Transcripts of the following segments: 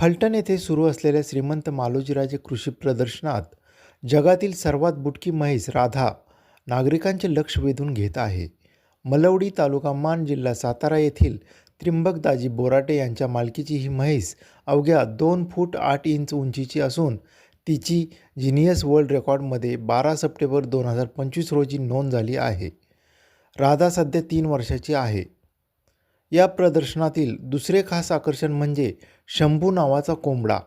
फलटण येथे सुरू असलेल्या श्रीमंत मालोजीराजे कृषी प्रदर्शनात जगातील सर्वात बुटकी म्हैस राधा नागरिकांचे लक्ष वेधून घेत आहे. मलवडी तालुका मान जिल्हा सातारा येथील त्रिंबकदाजी बोराटे यांच्या मालकीची ही म्हैस अवघ्या दोन फूट आठ इंच उंचीची असून तिची जिनियस वर्ल्ड रेकॉर्डमध्ये बारा सप्टेंबर दोन हजार पंचवीस रोजी नोंद झाली आहे. राधा सध्या तीन वर्षाची आहे. या प्रदर्शनातील दुसरे खास आकर्षण म्हणजे शंभू नावाचा कोंबडा.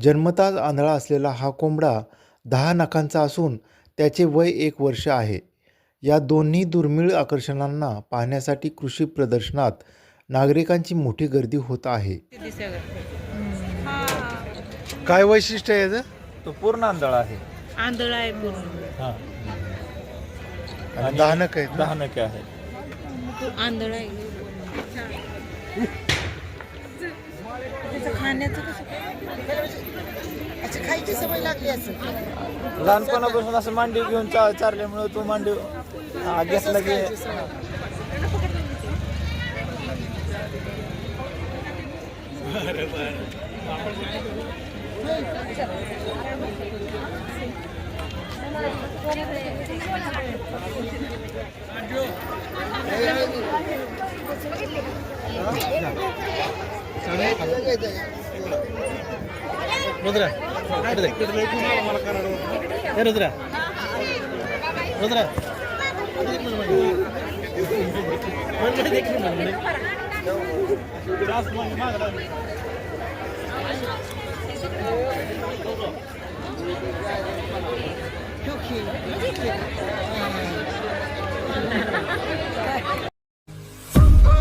जन्मताच आंधळा असलेला हा कोंबडा दहा नखांचा असून त्याचे वय एक वर्ष आहे. या दोन्ही दुर्मिळ आकर्षणांना पाहण्यासाठी कृषी प्रदर्शनात नागरिकांची मोठी गर्दी होत आहे. काय वैशिष्ट्य आहे याचं? तो पूर्ण आंधळा आहे. आंधळा आहे पूर्ण. आणि दहा नख आहेत दहा नखे आहेत. आंधळा आहे. खाण्याचं कसं अच्छा खायची सवय लागली असं लहानपणापासून असं मांडी घेऊन चा चारल्यामुळे तो मांडी घेतला की ರುದ್ರ ಏ ರುದ್ರ ರುದ್ರ Çok iyi.